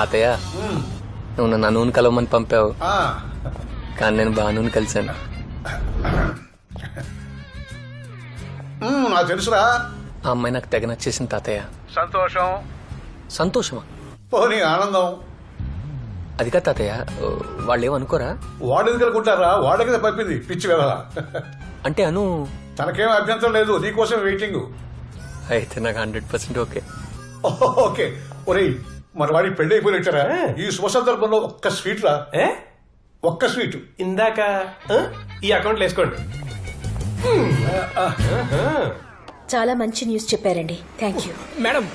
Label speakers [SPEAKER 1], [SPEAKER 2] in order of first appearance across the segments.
[SPEAKER 1] తాతయ్య నువ్వు నన్ను నూనె కలవమని పంపావు.
[SPEAKER 2] ఆ,
[SPEAKER 1] కానీ నేను బాను కలిశాను.
[SPEAKER 2] ఉమ్, నాకు తెలుసురా.
[SPEAKER 1] ఆ అమ్మాయి నాకు తెగ నచ్చేసింది తాతయ్య.
[SPEAKER 2] సంతోషం?
[SPEAKER 1] సంతోషమా?
[SPEAKER 2] పోనీ ఆనందం.
[SPEAKER 1] అది కాదు తాతయ్య వాళ్ళు ఏమనుకోరా
[SPEAKER 2] వాడు ఎందుకు అనుకుంటారా వాడే కదా పంపింది పిచ్చి వెళ్ళ
[SPEAKER 1] అంటే అను
[SPEAKER 2] తనకేం అభ్యంతరం లేదు నీకోసం వెయిటింగ్
[SPEAKER 1] అయితే నాకు హండ్రెడ్ పర్సెంట్ ఓకే.
[SPEAKER 2] ఓకే. ఒరేయ్ మన వాడి పెళ్ళి అయిపోయినట్టరా? ఈ శుభ సందర్భంలో ఒక్క స్వీట్ రా.
[SPEAKER 3] ఏ?
[SPEAKER 2] ఒక్క స్వీట్.
[SPEAKER 3] ఇందాక ఆ? ఈ అకౌంట్లో వేసుకోండి.
[SPEAKER 4] చాలా మంచి న్యూస్ చెప్పారండి. థ్యాంక్ యూ
[SPEAKER 5] మేడం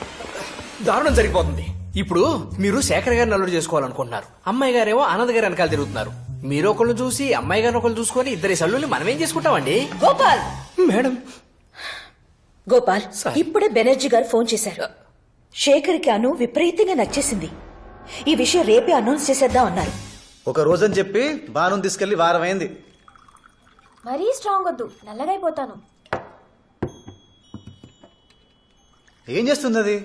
[SPEAKER 5] దారుణం జరిగిపోతుంది. ఇప్పుడు మీరు శేఖర్ గారిని అల్లుడు చేసుకోవాలనుకుంటున్నారు. అమ్మాయి గారేమో ఆనంద్ గారి వెనకాల తిరుగుతున్నారు. మీరు ఒకళ్ళు చూసి అమ్మాయి గారిని ఒకళ్ళు చూసుకొని ఇద్దరి సల్లుని మనం ఏం చేసుకుంటామండి?
[SPEAKER 4] గోపాల్!
[SPEAKER 5] మేడం.
[SPEAKER 4] గోపాల్. ఇప్పుడే బెనర్జీ గారు ఫోన్ చేశారు. శేఖర్కి అను విపరీతంగా నచ్చేసింది. ఈ విషయం రేపే అనౌన్స్ చేసేద్దాం అన్నారు.
[SPEAKER 6] ఒక రోజని చెప్పి బాను తీసుకెళ్ళి వారం అయింది
[SPEAKER 7] మరీ స్ట్రాంగ్ వద్దు నల్లగైపోతాను
[SPEAKER 6] ఏం చేస్తుంది అది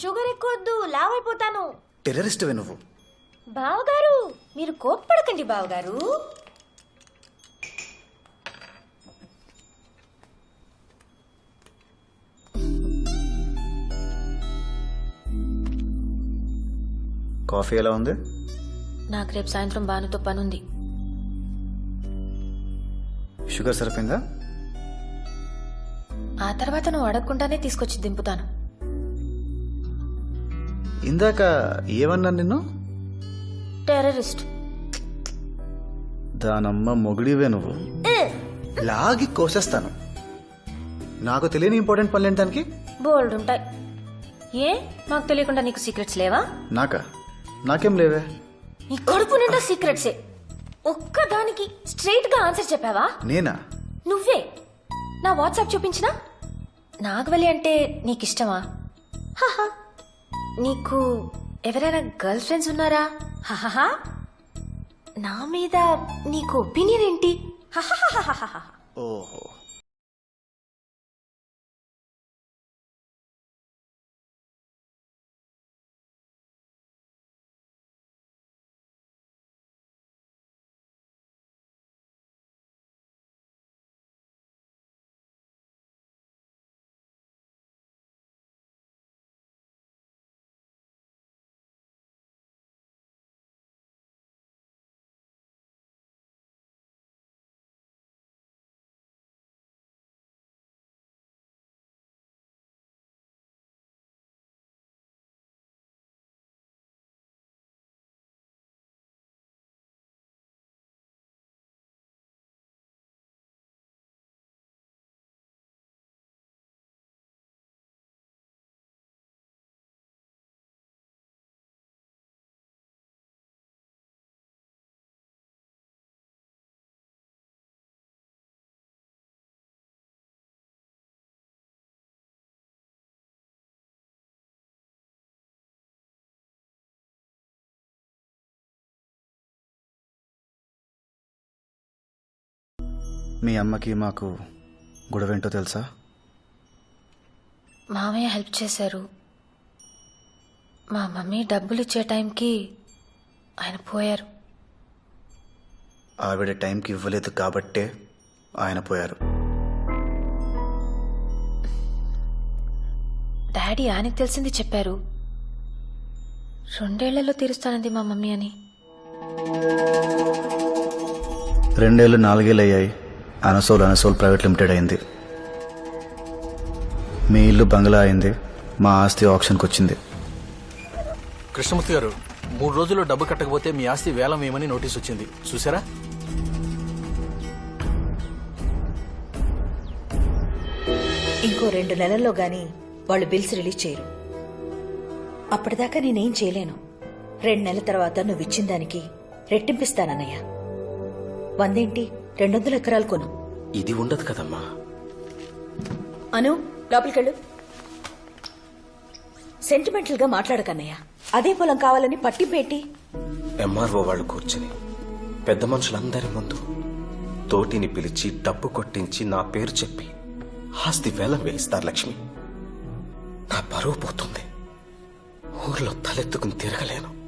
[SPEAKER 7] షుగర్ ఎక్కువ వద్దు లావ్ అయిపోతాను
[SPEAKER 6] టెర్రరిస్ట్ నువ్వు.
[SPEAKER 7] బావగారు మీరు కోప్పడకండి బావగారు.
[SPEAKER 6] కాఫీ ఎలా ఉంది?
[SPEAKER 7] నాకు రేపు సాయంత్రం బానుతో పనుంది.
[SPEAKER 6] షుగర్ సరిపోయిందా?
[SPEAKER 7] ఆ తర్వాత నువ్వు అడగకుండానే తీసుకొచ్చి దింపుతాను.
[SPEAKER 6] ఇందాక ఏమన్నా నిన్ను?
[SPEAKER 7] టెర్రరిస్ట్.
[SPEAKER 6] దానమ్మ మొగుడివే నువ్వు. లాగి కోసేస్తాను. నాకు తెలియని ఇంపార్టెంట్ పనులు ఏంటి దానికి?
[SPEAKER 7] బోల్డ్ ఉంటాయి ఏ? మాకు తెలియకుండా నీకు సీక్రెట్స్ లేవా?
[SPEAKER 6] నాకా? నాకేం లేవే.
[SPEAKER 7] నీ కడుపు నిండా సీక్రెట్సే ఒక్కదానికి స్ట్రైట్గా ఆన్సర్ చెప్పావా?
[SPEAKER 6] నేనా?
[SPEAKER 7] నువ్వే. నా వాట్సాప్ చూపించినా? నాగవల్లి అంటే నీకిష్టమా? హహ. నీకు ఎవరైనా గర్ల్ ఫ్రెండ్స్ ఉన్నారా? హహహ. నా మీద నీకు ఒపీనియన్ ఏంటి.
[SPEAKER 6] ఓహో. మీ అమ్మకి మాకు గొడవేంటో తెలుసా?
[SPEAKER 7] మామయ్య హెల్ప్ చేశారు. మా మమ్మీ డబ్బులు ఇచ్చే టైంకి ఆయన పోయారు.
[SPEAKER 6] ఆవిడ టైంకి ఇవ్వలేదు కాబట్టే ఆయన పోయారు.
[SPEAKER 7] డాడీ ఆయనకు తెలిసింది చెప్పారు. రెండేళ్ళలో తీరుస్తానంది మా మమ్మీ అని.
[SPEAKER 6] రెండేళ్ళు నాలుగేళ్ళు అయ్యాయి. అనసోల్ అనసోల్ ప్రైవేట్ లిమిటెడ్ అయింది. మీ ఇల్లు బంగ్లా అయింది. మా ఆస్తి ఆప్షన్కి వచ్చింది.
[SPEAKER 8] కృష్ణమూర్తి గారు మూడు రోజుల్లో డబ్బు కట్టకపోతే మీ ఆస్తి వేలం వేయమని నోటీస్ వచ్చింది. చూసారా
[SPEAKER 4] ఇంకో రెండు నెలల్లో గాని వాళ్ళు బిల్స్ రిలీజ్ చేయరు. అప్పటిదాకా నేనేం చేయలేను. రెండు నెలల తర్వాత నువ్వు ఇచ్చిన దానికి రెట్టింపిస్తానన్నయ్య వందేంటి? రెండొందల ఎకరాలు కొను.
[SPEAKER 8] ఇది ఉండదు కదమ్మా.
[SPEAKER 4] అను లోపలికెళ్ళు. సెంటిమెంటల్గా మాట్లాడకన్నయ్య. అదే పొలం కావాలని పట్టింపేటి
[SPEAKER 9] ఎంఆర్ఓ వాళ్ళు కూర్చుని పెద్ద మనుషులందరి ముందు తోటిని పిలిచి డబ్బు కొట్టించి నా పేరు చెప్పి ఆస్తి వేలం వేయిస్తారు లక్ష్మి. నా పరువు పోతుంది. ఊర్లో తలెత్తుకుని తిరగలేను.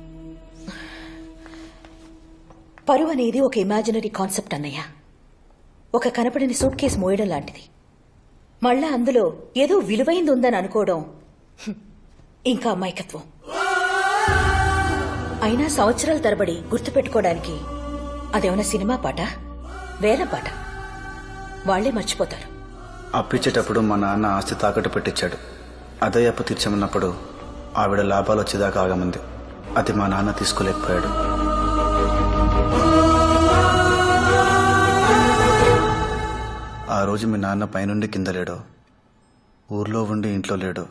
[SPEAKER 4] పరువు అనేది ఒక ఇమాజినరీ కాన్సెప్ట్ అన్నయ్య. ఒక కనపడని సూట్ కేసు మోయడం లాంటిది. మళ్ళా అందులో ఏదో విలువైంది ఉందని అనుకోవడం ఇంకా అమాయకత్వం. అయినా సంవత్సరాల తరబడి గుర్తుపెట్టుకోవడానికి అదేమన్నా సినిమా పాట? వేల పాట. వాళ్ళే మర్చిపోతారు.
[SPEAKER 6] అప్పిచ్చేటప్పుడు మా నాన్న ఆస్తి తాకట్టు పెట్టించాడు అదే అప్పు తీర్చమన్నప్పుడు ఆవిడ లాభాలు వచ్చేదాకా ఆగమంది. అది మా నాన్న తీసుకోలేకపోయాడు. రోజు మీ నాన్న పైనుండి కింద లేడు. ఊర్లో ఉండి ఇంట్లో లేడు.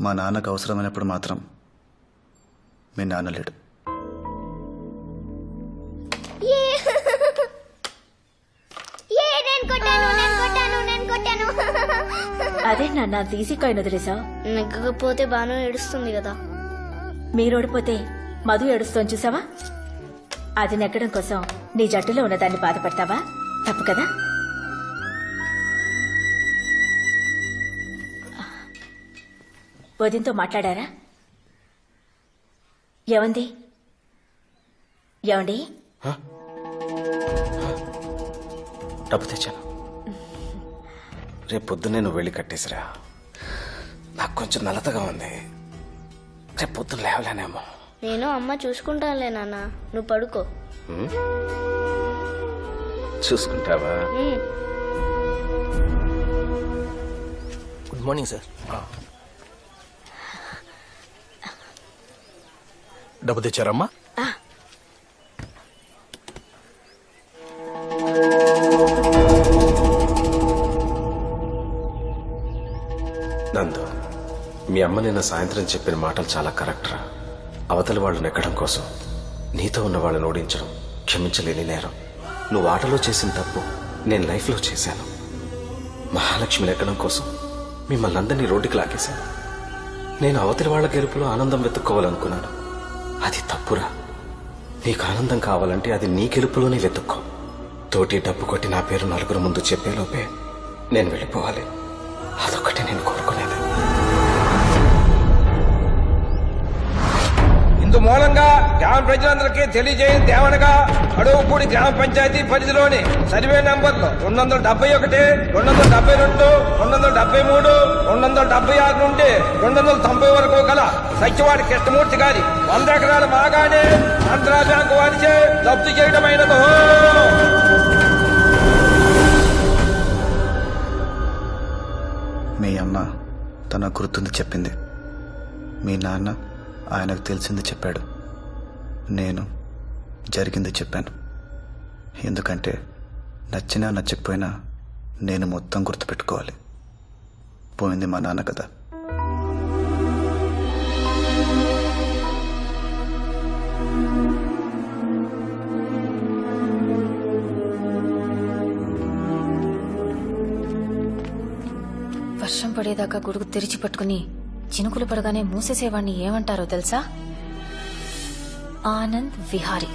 [SPEAKER 6] మా నాన్నకు అవసరమైనప్పుడు మాత్రం మీ నాన్న లేడు.
[SPEAKER 10] ఏ నేను కొట్టాను నేను కొట్టాను నేను కొట్టాను.
[SPEAKER 4] అదే నాన్న తీసి కాయిన్ వదిలేసా?
[SPEAKER 10] నెగ్గకపోతే బాను ఏడుస్తుంది కదా.
[SPEAKER 4] మీరు ఓడిపోతే మధు ఏడుస్తోని చూసావా? అది నెగ్గడం కోసం నీ జట్టులో ఉన్నదాన్ని బాధపడతావా? తప్పు కదా? వదినతో మాట్లాడారా? ఏమంది ఏమండి?
[SPEAKER 9] డబ్బు తెచ్చాను. రేపు పొద్దున్నే నువ్వు వెళ్ళి కట్టేసిరా. నాకు కొంచెం నలతగా ఉంది. రేపు పొద్దున్న లేవలేనేమో.
[SPEAKER 10] నేను అమ్మ చూసుకుంటానులే నాన్న. నువ్వు పడుకో.
[SPEAKER 9] చూసుకుంటావా.
[SPEAKER 1] Good morning sir.
[SPEAKER 8] డబ్బు తెచ్చారమ్మా.
[SPEAKER 9] నందు మీ అమ్మ నిన్న సాయంత్రం చెప్పిన మాటలు చాలా కరెక్ట్ రా. అవతలి వాళ్ళు నెక్కడం కోసం నీతో ఉన్న వాళ్ళని ఓడించడం క్షమించలేని నేరం. నువ్వు ఆటలో చేసిన తప్పు నేను లైఫ్లో చేశాను. మహాలక్ష్మి నెక్కడం కోసం మిమ్మల్ని అందరినీ రోడ్డుకి లాగేశాను. నేను అవతలి వాళ్ళ గెలుపులో ఆనందం వెతుక్కోవాలనుకున్నాను. అది తప్పురా. నీకు ఆనందం కావాలంటే అది నీ గెలుపులోనే వెతుక్కో. తోటి డబ్బు కొట్టి నా పేరు నలుగురు ముందు చెప్పేలోపే నేను వెళ్ళిపోవాలి. అదొక్కటి నేను
[SPEAKER 11] కోరుకో మూలంగా గ్రామ ప్రజలందరికీ తెలియజేయని దేవనగా అడవుపూడి గ్రామ పంచాయతీ పరిధిలోని సర్వే నంబర్లు రెండు వందల డెబ్బై ఒకటి రెండు వందల డెబ్బై రెండు రెండు వందల డెబ్బై మూడు రెండు వందల డెబ్బై ఆరు నుండి రెండు వందల తొంభై వరకు గల సత్యవాడి కృష్ణమూర్తి గారి వంద ఎకరాల బాగానే ఆంధ్రా బ్యాంకు వారిచే జప్తు చేయడమైనదో.
[SPEAKER 6] మీ అమ్మ తన గుర్తుంది చెప్పింది. మీ నాన్న ఆయనకు తెలిసింది చెప్పాడు. నేను జరిగింది చెప్పాను. ఎందుకంటే నచ్చినా నచ్చకపోయినా నేను మొత్తం గుర్తుపెట్టుకోవాలి. పోయింది మా నాన్న కదా.
[SPEAKER 7] వర్షం పడేదాకా గొడుగు తెరిచి పట్టుకుని చినుకులు పడగానే మూసేసేవాణ్ణి ఏమంటారో తెలుసా? ఆనంద్ విహారీ.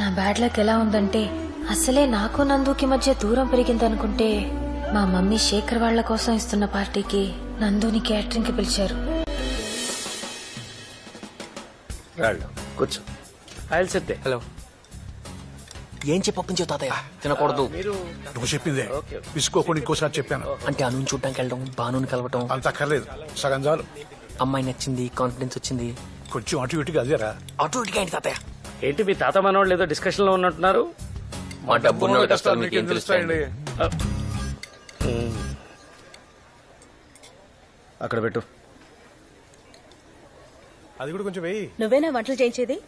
[SPEAKER 7] నా బ్యాడ్ లక్ ఎలా ఉందంటే అసలే నాకు నందుకి మధ్య దూరం పెరిగిందనుకుంటే మా మమ్మీ శేఖర్ వాళ్ళ కోసం ఇస్తున్న పార్టీకి నందుని క్యాటరింగ్కి పిలిచారు.
[SPEAKER 1] రాళ్ళు
[SPEAKER 6] కూర్చో.
[SPEAKER 1] హలో ఏం చెప్పొప్పించావు తాతయ్య తినకూడదు.
[SPEAKER 2] నువ్వు చెప్పిందే. విసుకోకుండా ఇంకోసారి చెప్పాను.
[SPEAKER 1] అంటే అను చూడడానికి వెళ్ళడం బాను కలవటం.
[SPEAKER 2] అంత అక్కర్లేదు. సగం చాలు.
[SPEAKER 1] అమ్మాయి నచ్చింది కాన్ఫిడెన్స్ వచ్చింది.
[SPEAKER 2] కొంచెం అటు ఇటుగా అదేరా
[SPEAKER 1] ఆటోమేటిక్ ఏంటి తాతయ్య?
[SPEAKER 3] ఏంటి మీ తాత మనవాళ్ళు ఏదో డిస్కషన్లో ఉన్నట్టున్నారు?
[SPEAKER 1] మా డబ్బు కష్టాలు మీకు ఏం తెలుస్తాయండి?
[SPEAKER 6] అక్కడ పెట్టు.
[SPEAKER 3] అది కూడా కొంచెం వెయ్యి
[SPEAKER 4] నువ్వేనా వంటలు చేయించేది?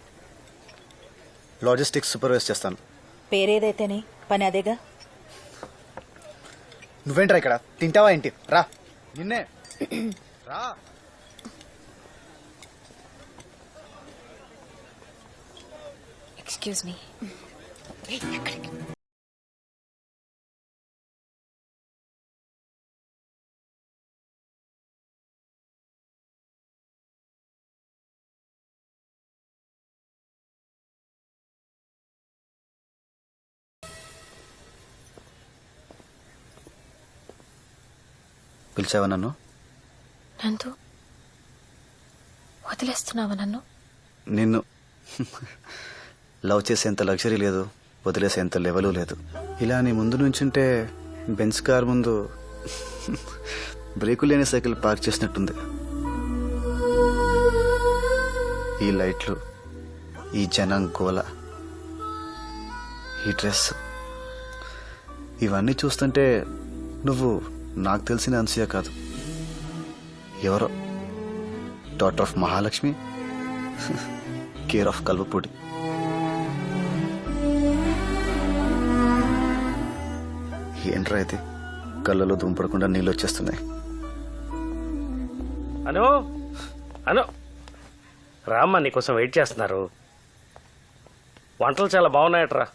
[SPEAKER 6] లాజిస్టిక్స్ సూపర్వైజ్ చేస్తాను.
[SPEAKER 4] పేరేదైతేనే? పని అదేగా?
[SPEAKER 6] నువ్వేంట్రా ఇక్కడ? తింటావా ఏంటి? రా. నిన్నే. రా.
[SPEAKER 7] ఎక్స్క్యూజ్ మీ
[SPEAKER 6] పిలిచావా నన్ను?
[SPEAKER 7] నందు వదిలేస్తున్నావా నన్ను?
[SPEAKER 6] నిన్ను లవ్ చేసేంత లగ్జరీ లేదు వదిలేసేంత లెవెలు లేదు. ఇలా నీ ముందు నుంచుంటే బెంచ్ కార్ ముందు బ్రేకు లేని సైకిల్ పార్క్ చేసినట్టుంది. ఈ లైట్లు ఈ జనం గోల ఈ డ్రెస్ ఇవన్నీ చూస్తుంటే నువ్వు నాకు తెలిసిన అన్సూయ కాదు. ఎవరో? Daughter of Mahalakshmi? Care of Kalvapudi. ఏంట్రా అయితే కళ్ళలో దుంపడకుండా నీళ్ళు వచ్చేస్తున్నాయి.
[SPEAKER 3] అను? అను? రామ్మా నీకోసం వెయిట్ చేస్తున్నారు. వంటలు చాలా బాగున్నాయట్రా.